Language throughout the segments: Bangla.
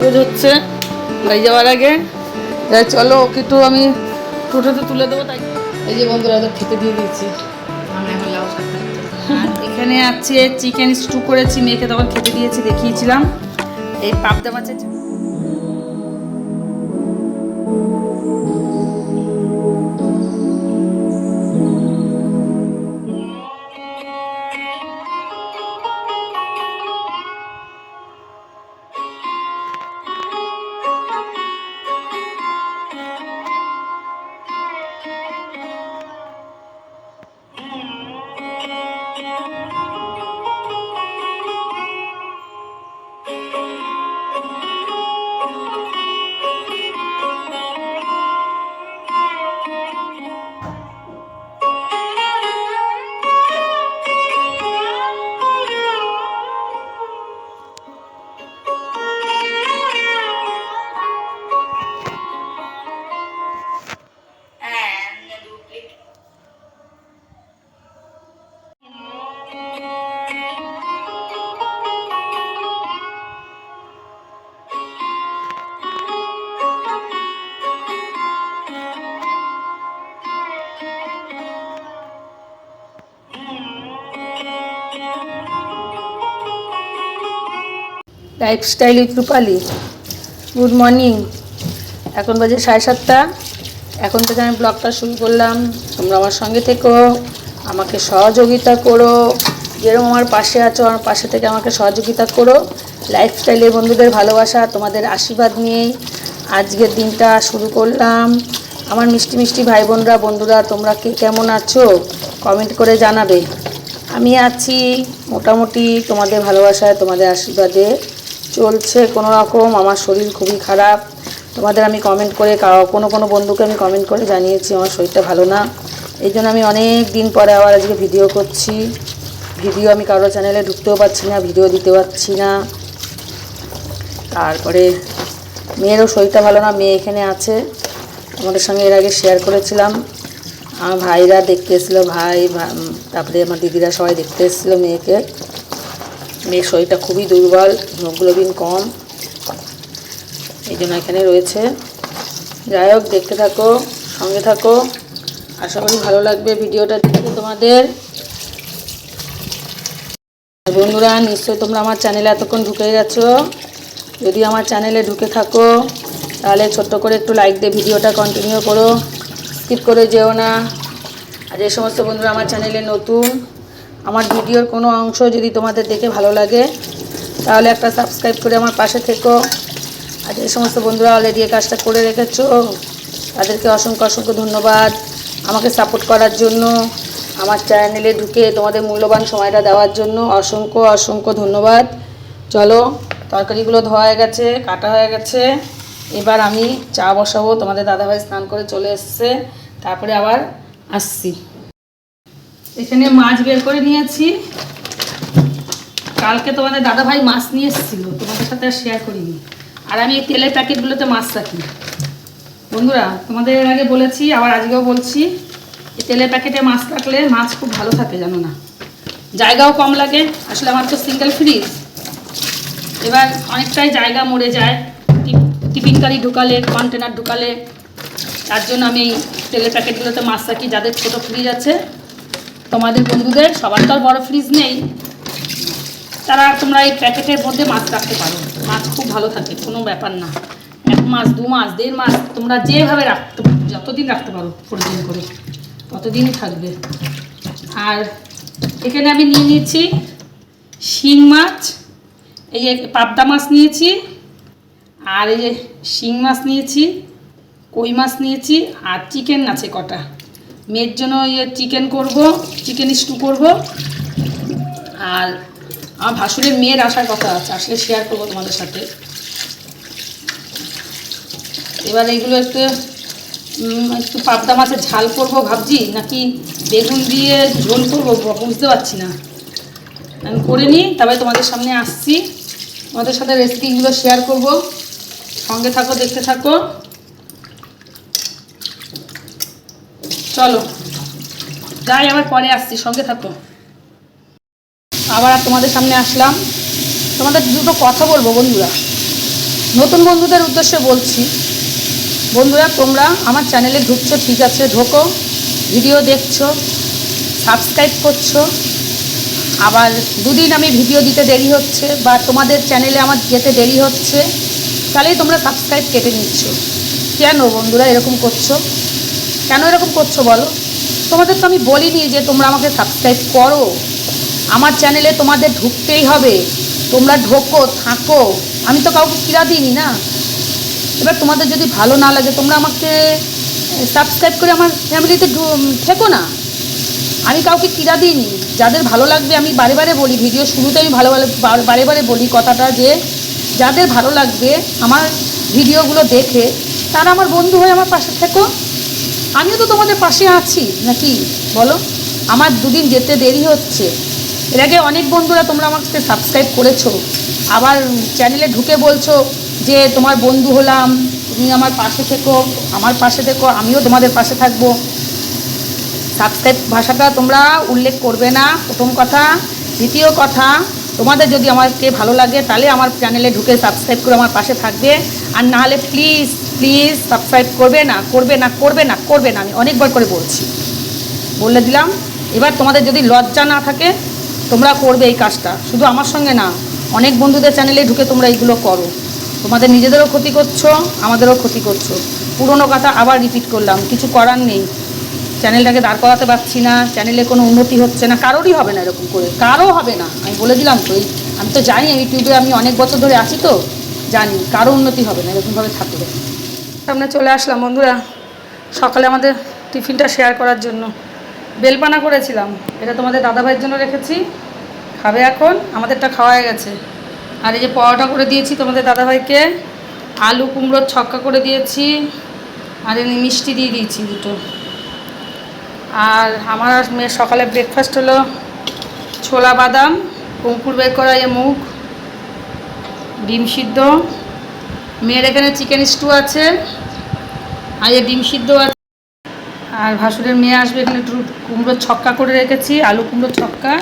হচ্ছে বাড়ি যাওয়ার আগে যাই চলো ওকে একটু আমি টোটোতে তুলে দেবো তাই এই যে বন্ধুরা ওদের খেতে দিয়ে দিয়েছি। এখানে আছে চিকেন স্টু করেছি মেয়েকে তখন খেতে দিয়েছি দেখিয়েছিলাম। এই পাবদা মাছের lifestyle with Rupali. Good morning এখন বাজে সাড়ে সাতটা। এখন থেকে আমি ব্লগটা শুরু করলাম। তোমরা আমার সঙ্গে থেকো, আমাকে সহযোগিতা করো। যেরকম আমার পাশে আছো, আমার পাশে থেকে আমাকে সহযোগিতা করো। লাইফস্টাইলের বন্ধুদের ভালোবাসা, তোমাদের আশীর্বাদ নিয়েই আজকের দিনটা শুরু করলাম। আমার মিষ্টি মিষ্টি ভাই বোনরা বন্ধুরা, তোমরা কে কেমন আছো? কমেন্ট করে জানাবে। আমি আছি মোটামুটি তোমাদের ভালোবাসায়, তোমাদের আশীর্বাদে। চলছে কোনো রকম আমার শরীর খুবই খারাপ। তোমাদের আমি কমেন্ট করে কোনো কোনো বন্ধুকে আমি কমেন্ট করে জানিয়েছি, আমার শরীরটা ভালো না। এই জন্য আমি অনেক দিন পরে আবার আজকে ভিডিও করছি। ভিডিও আমি কারও চ্যানেলে ঢুকতেও পারছি না ভিডিও দিতে পারছি না। তারপরে মেয়েরও শরীরটা ভালো না, মেয়ে এখানে আছে। তোমাদের সঙ্গে এর আগে শেয়ার করেছিলাম। আমার ভাইরা দেখতে এসেছিল, ভাই তারপরে আমার দিদিরা সবাই দেখতে এসেছিল মেয়েকে। মেয়ের শরীরটা খুবই দুর্বল হিমোগ্লোবিন কম। এই জন্য এখানে রয়েছে। যাই হোক, দেখতে থাকো, সঙ্গে থাকো। আশা করি ভালো লাগবে ভিডিওটা দেখতে তোমাদের। বন্ধুরা, নিশ্চয়ই তোমরা আমার চ্যানেলে এতক্ষণ ঢুকে গেছো। যদি আমার চ্যানেলে ঢুকে থাকো, তাহলে ছোট্ট করে একটু লাইক দিয়ে ভিডিওটা কন্টিনিউ করো। স্কিপ করে যেও না। আর যে সমস্ত বন্ধুরা আমার চ্যানেলে নতুন আমার ভিডিওর কোনো অংশ যদি তোমাদের দেখে ভালো লাগে, তাহলে একটা সাবস্ক্রাইব করে আমার পাশে থেকো। আর যে সমস্ত বন্ধুরা অলরেডি এই কাজটা করে রেখেছো, তাদেরকে অসংখ্য অসংখ্য ধন্যবাদ। আমাকে সাপোর্ট করার জন্য, আমার চ্যানেলে ঢুকে তোমাদের মূল্যবান সময়টা দেওয়ার জন্য অসংখ্য অসংখ্য ধন্যবাদ। চলো, তরকারিগুলো ধোয়া হয়ে গেছে, কাটা হয়ে গেছে। এবার আমি চা বসাবো, তোমাদের দাদাভাই স্নান করে চলে এসছে। তারপরে আবার আসছি। এখানে মাছ বের করে নিয়েছি। কালকে তোমাদের দাদাভাই মাছ নিয়ে এসেছিল, তোমাদের সাথে আর শেয়ার করিনি। আর আমি এই তেলের প্যাকেটগুলোতে মাছ রাখি। বন্ধুরা, তোমাদের এর আগে বলেছি, আবার আজকেও বলছি, এই তেলের প্যাকেটে মাছ রাখলে মাছ খুব ভালো থাকে, জানো না। জায়গাও কম লাগে, আসলে আমার তো সিঙ্গেল ফ্রিজ এবার অনেকটাই জায়গা মরে যায় টিফিন কারি ঢুকালে কন্টেনার ঢুকালে, তার জন্য আমি তেলের প্যাকেটগুলোতে মাছ রাখি, যাদের ছোটো ফ্রিজ আছে। তোমাদের বন্ধুদের, সবার তো আর বড় ফ্রিজ নেই। তারা তোমরা এই প্যাকেটের মধ্যে মাছ রাখতে পারো। মাছ খুব ভালো থাকে, কোনো ব্যাপার না। এক মাস, দু মাস, দেড় মাস, তোমরা যেভাবে রাখতে যতদিন রাখতে পারো ফ্রোজেন করে, ততদিনই থাকবে। আর এখানে আমি নিয়ে নিয়েছি শিং মাছ, এই যে পাবদা মাছ নিয়েছি, আর এই যে শিং মাছ নিয়েছি, কই মাছ নিয়েছি, আর চিকেন আছে কটা। মেয়ের জন্য ইয়ে চিকেন করব চিকেন স্টু করব। আর আমার ভাসুরের মেয়ের আসার কথা আছে আসলে শেয়ার করব তোমাদের সাথে। এবার এইগুলো একটু একটু পাবদা মাছের ঝাল করব ভাবছি, নাকি বেগুন দিয়ে ঝোল করব, বুঝতে পারছি না। আমি করে নিই তবে তোমাদের সামনে আসছি। তোমাদের সাথে রেসিপিগুলো শেয়ার করব। সঙ্গে থাকো, দেখতে থাকো। চলো। যাই আবার পরে আসছি, সঙ্গে থাকো। আবার তোমাদের সামনে আসলাম। তোমাদের দুটো কথা বলব, বন্ধুরা। নতুন বন্ধুদের উদ্দেশ্যে বলছি, বন্ধুরা, তোমরা আমার চ্যানেলে ঢুকছো, ঠিক আছে, ঢোকো, ভিডিও দেখছ, সাবস্ক্রাইব করছ। আবার দুদিন আমি ভিডিও দিতে দেরি হচ্ছে বা তোমাদের চ্যানেলে আমার যেতে দেরি হচ্ছে, তাহলেই তোমরা সাবস্ক্রাইব কেটে নিচ্ছ। কেন বন্ধুরা এরকম করছ? কেন এরকম করছ বলো? তোমাদের তো আমি বলিনি যে তোমরা আমাকে সাবস্ক্রাইব করো। আমার চ্যানেলে তোমাদের ঢুকতেই হবে। তোমরা ঢোকো, থাকো। আমি তো কাউকে কিরা দিইনি না। এবার তোমাদের যদি ভালো না লাগে, তোমরা আমাকে সাবস্ক্রাইব করে আমার ফ্যামিলিতে থেকো না। আমি কাউকে কিরা দিইনি। যাদের ভালো লাগবে, আমি বারে বারে বলি। ভিডিও শুরুতে আমি ভালো ভালো বারে বারে বলি কথাটা যে, যাদের ভালো লাগবে, আমার ভিডিওগুলো দেখে, তারা আমার বন্ধু হয়ে আমার পাশে থেকো। আমিও তো তোমাদের পাশে আছি, নাকি? বলো, আমার দুদিন যেতে দেরি হচ্ছে। এর আগে অনেক বন্ধুরা তোমরা আমাকে সাবস্ক্রাইব করেছ। আবার চ্যানেলে ঢুকে বলছো যে, তোমার বন্ধু হলাম, তুমি আমার পাশে থেকো, আমার পাশে থেকো, আমিও তোমাদের পাশে থাকব। সাবস্ক্রাইব ভাষাটা তোমরা উল্লেখ করবে না, প্রথম কথা। দ্বিতীয় কথা, তোমাদের যদি আমাকে ভালো লাগে, তাহলে আমার চ্যানেলে ঢুকে সাবস্ক্রাইব করে আমার পাশে থাকবে। আর না হলে প্লিজ প্লিজ সাবস্ক্রাইব করবে না করবে না করবে না করবে না, আমি অনেকবার করে বলছি। বলে দিলাম, এবার তোমাদের যদি লজ্জা না থাকে, তোমরা করবে এই কাজটা। শুধু আমার সঙ্গে না, অনেক বন্ধুদের চ্যানেলে ঢুকে তোমরা এইগুলো করো। তোমাদের নিজেদেরও ক্ষতি করছ, আমাদেরও ক্ষতি করছ। পুরনো কথা আবার রিপিট করলাম, কিছু করার নেই। চ্যানেলটাকে দাঁড় করাতে পারছি না চ্যানেলে কোনো উন্নতি হচ্ছে না, কারোরই হবে না এরকম করে কারও হবে না। আমি বলে দিলাম তো আমি তো জানি ইউটিউবে আমি অনেক বছর ধরে আছি তো। জানি, কারও উন্নতি হবে না, এরকমভাবে থাকলে সামনে চলে আসলাম, বন্ধুরা। সকালে আমাদের টিফিনটা শেয়ার করার জন্য। বেলপানা করেছিলাম, এটা তোমাদের দাদাভাইয়ের জন্য রেখেছি। খাবে এখন, আমাদেরটা খাওয়া গেছে। আর এই যে পরোটা করে দিয়েছি তোমাদের দাদাভাইকে, আলু কুমড়োর ছক্কা করে দিয়েছি, আর এমনি মিষ্টি দিয়ে দিয়েছি দুটো। আর আমার মেয়ের সকালে ব্রেকফাস্ট হলো ছোলা বাদাম অঙ্কুর বের করা এ মুগ ডিম সিদ্ধ। মেয়ের এখানে চিকেন স্টু আছে। আর এ ডিম সিদ্ধ আছে। আর ভাসুরের মেয়ে আসবে এখানে একটু কুমড়োর ছক্কা করে রেখেছি, আলু কুমড়োর ছক্কা।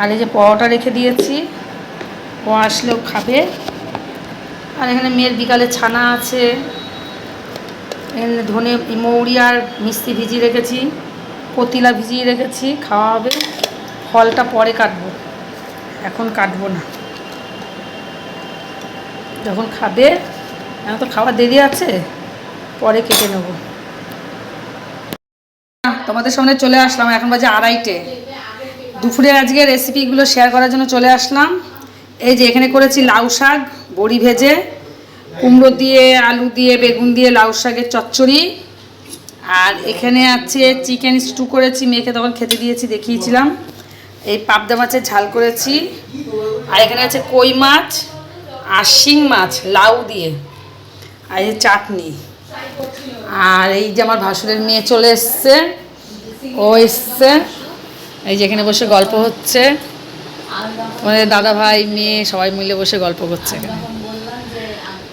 আর এই যে পরোটা রেখে দিয়েছি। ও আসলেও খাবে। আর এখানে মেয়ের বিকালে ছানা আছে। এখানে ধনে মৌরি আর মিষ্টি ভিজিয়ে রেখেছি। পতিলা ভিজিয়ে রেখেছি, খাওয়া হবে। ফলটা পরে কাটবো। এখন কাটবো না। যখন খাবে এখন তো খাওয়ার দেরি আছে, পরে কেটে নেব। তোমাদের সামনে চলে আসলাম, এখন বাজে আড়াইটে। দুপুরের আজকে রেসিপিগুলো শেয়ার করার জন্য চলে আসলাম। এই যে এখানে করেছি লাউ শাক, বড়ি ভেজে, কুমড়ো দিয়ে, আলু দিয়ে, বেগুন দিয়ে লাউ শাকের চচ্চড়ি। আর এখানে আছে চিকেন স্টু করেছি, মেয়েকে তখন খেতে দিয়েছি, দেখিয়েছিলাম। এই পাবদা মাছের ঝাল করেছি। আর এখানে আছে কই মাছ আর শিং মাছ লাউ দিয়ে আর এই চাটনি। আর এই যে আমার ভাসুরের মেয়ে চলে এসছে ও এসছে। এই যে এখানে বসে গল্প হচ্ছে। আমাদের দাদা ভাই মেয়ে সবাই মিলে বসে গল্প করছে এখানে।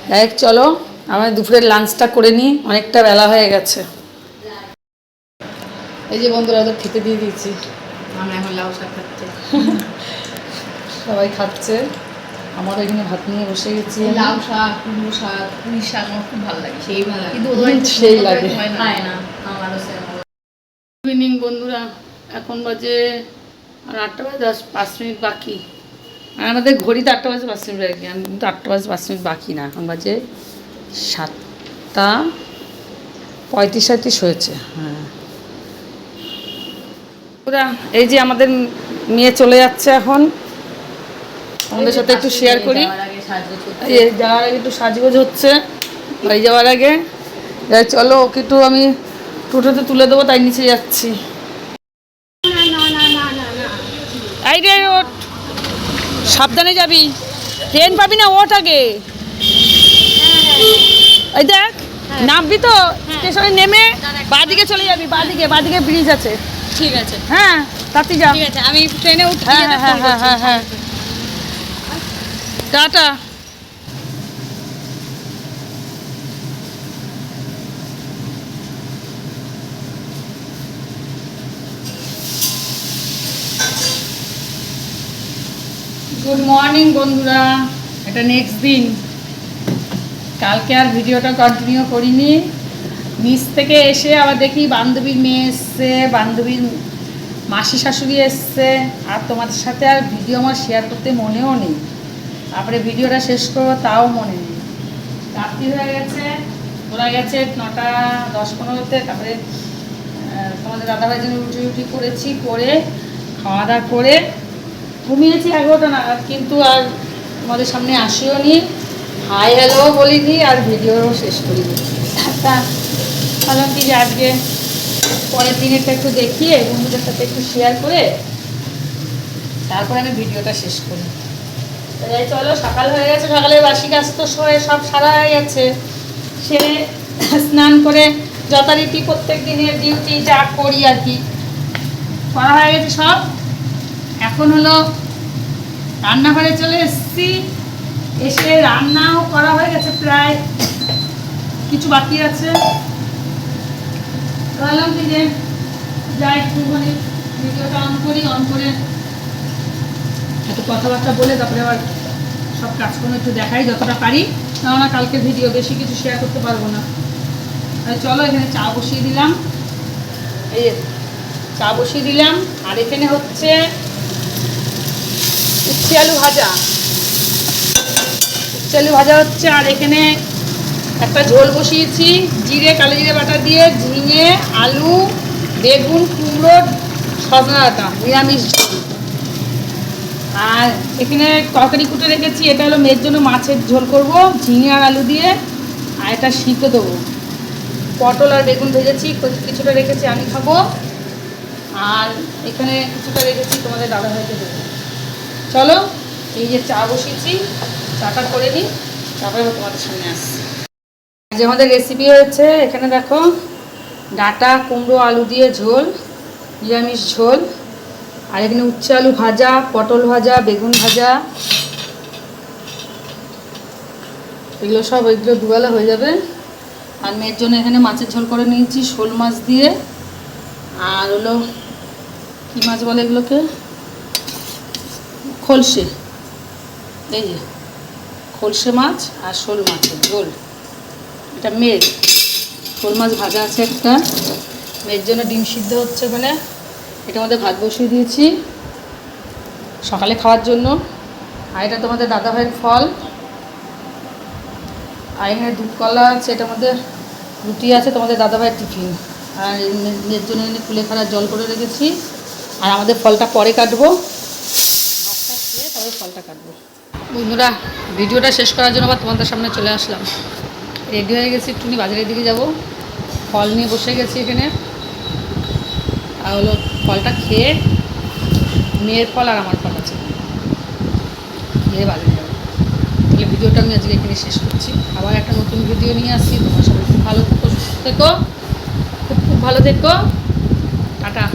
যাই চলো আমার দুপুরের লাঞ্চটা করে নিই অনেকটা বেলা হয়ে গেছে। এই যে বন্ধুরা ওদের খেতে দিয়ে দিয়েছি। আমরা এখন লাউ শাক খাচ্ছি। সবাই খাচ্ছে। আমার এখানে ভাত নিয়ে বসে গেছি। লাউ শাক কুমড়ো শাক পুঁই শাক আমার খুব ভালো লাগে সেই ভালো লাগে। কিন্তু ওদের সেই লাগে। খায় না। আমারও ইভিনিং বন্ধুরা। এখন বাজে আর আটটা বাজে দশ পাঁচ মিনিট বাকি। আর আমাদের ঘড়িতে আটটা বাজে পাঁচ মিনিট বাকি আমি কিন্তু আটটা বাজে পাঁচ মিনিট বাকি না। এখন বাজে সাতটা পঁয়ত্রিশ সাঁত্রিশ হয়েছে হ্যাঁ। পুরা এই যে আমাদের মেয়ে চলে যাচ্ছে এখন। আমাদের সাথে একটু শেয়ার করি। যাওয়ার আগে একটু সাজগোজ হচ্ছে বাড়ি যাওয়ার আগে। যাই চলো ওকে একটু আমি টোটোতে তুলে দেবো তাই নিচে যাচ্ছি। সাবধানে যাবি। ট্রেন পাবি না ওঠ আগে। এই দেখ নামবি তো স্টেশনে নেমে বাদিকে চলে যাবি বাদিকে বাদিকে ব্রিজ আছে। ঠিক আছে। হ্যাঁ তাতে যা। ঠিক আছে আমি ট্রেনে উঠে হ্যাঁ হ্যাঁ হ্যাঁ হ্যাঁ হ্যাঁ। টাটা। গুড মর্নিং বন্ধুরা। এটা নেক্সট দিন। কালকে আর ভিডিওটা কন্টিনিউ করিনি। নিচ থেকে এসে আবার দেখি বান্ধবীর মেয়ে এসছে, বান্ধবীর মাসি শাশুড়ি এসছে। আর তোমাদের সাথে আর ভিডিও আমার শেয়ার করতে মনেও নেই। তারপরে ভিডিওটা শেষ করব, তাও মনে নেই। রাত্রি হয়ে গেছে ওরা গেছে নটা দশ পনেরোতে, তারপরে তোমাদের দাদাভাই জন্য রুটি রুটি করেছি, করে খাওয়া দাওয়া করে ঘুমিয়েছি এগারোটা নাগাদ, কিন্তু আর তোমাদের সামনে আসিও নি, হাই হ্যালো বলিনি, আর ভিডিওও শেষ করিনি। তা, ভাবলাম কি যে আজকে পরের দিনেরটা একটু দেখিয়ে, বন্ধুদের সাথে একটু শেয়ার করে, তারপরে আমি ভিডিওটা শেষ করি। তাই চলো, সকাল হয়ে গেছে সকালে বাসি কাজ তো সয়ে সব সারা হয়ে গেছে সে স্নান করে যথারীতি প্রত্যেক দিনের ডিউটি যা করি আর কি। করা হয়ে গেছে সব। এখন হলো রান্নাঘরে চলে এসেছি। এসে রান্নাও করা হয়ে গেছে প্রায়। কিছু বাকি আছে। ভাবলাম কি যে যা একটুখানি ভিডিওটা অন করি অন করে একটু কথাবার্তা বলে তারপরে আবার সব কাজকর্ম একটু দেখাই যতটা পারি। কেননা কালকে ভিডিও বেশি কিছু শেয়ার করতে পারব না। চলো এখানে চা বসিয়ে দিলাম। এই চা বসিয়ে দিলাম। আর এখানে হচ্ছে উচ্ছে আলু ভাজা। উচ্ছে আলু ভাজা হচ্ছে, আর এখানে একটা ঝোল বসিয়েছি। জিরে, কালো জিরে বাটা দিয়ে ঝিঙে, আলু, বেগুন, কুমড়ো, সজনা ডাঁটা নিরামিষ ঝোল। আর এখানে তরকারি কুটে রেখেছি, এটা হলো মেয়ের জন্য মাছের ঝোল করব, ঝিঙে আর আলু দিয়ে, আর এটা শীত দেবো। পটল আর বেগুন ভেজেছি কিছুটা রেখেছি, আমি খাব। আর এখানে কিছুটা রেখেছি, তোমাদের দাদা ভাইকে দেবো। চলো, এই যে চা বসিয়েছি, চাটা করে নিই, তারপরে তোমাদের সামনে আসছি। যে আমাদের রেসিপি হয়েছে, এখানে দেখো, ডাটা, কুমড়ো, আলু দিয়ে ঝোল, নিরামিষ ঝোল। আর এখানে উচ্ছে আলু ভাজা, পটল ভাজা, বেগুন ভাজা। এগুলো সব এগুলো দুবেলা হয়ে যাবে। আর মেয়ের জন্য এখানে মাছের ঝোল করে নিয়েছি, শোল মাছ দিয়ে। আর হলো, কী মাছ বলে এগুলোকে? খলসে। এই যে, খলসে মাছ আর শোল মাছের ঝোল। এটা মেয়ের। শোল মাছ ভাজা আছে একটা। মেয়ের জন্য ডিম সিদ্ধ হচ্ছে ওখানে। এটা আমাদের ভাত বসিয়ে দিয়েছি। সকালে খাওয়ার জন্য। আর এটা তোমাদের দাদা ভাইয়ের ফল। আর এখানে দুধ কলা আছে, এটা আমাদের রুটি আছে, তোমাদের দাদা ভাইয়ের টিফিন। আর এই মে- মেয়ের জন্য এখানে জল করে রেখেছি। আর আমাদের ফলটা পরে কাটবো। ভাতটা তবে ফলটা কাটবো। বন্ধুরা, ভিডিওটা শেষ করার জন্য আবার তোমাদের সামনে চলে আসলাম। রেডি হয়ে গেছি, একটুখানি বাজারের দিকে যাব। ফল নিয়ে বসে গেছি এখানে। আর হলো ফলটা খেয়ে মেয়ের ফল আর আমার ফল আছে। খেয়ে বাজে যাবে। তাহলে ভিডিওটা আমি আজকে এখানে শেষ করছি। আবার একটা নতুন ভিডিও নিয়ে আসি তোমার সবাই খুব ভালো থেকো, সুস্থ থেকো, খুব খুব ভালো থেকো। টাটা।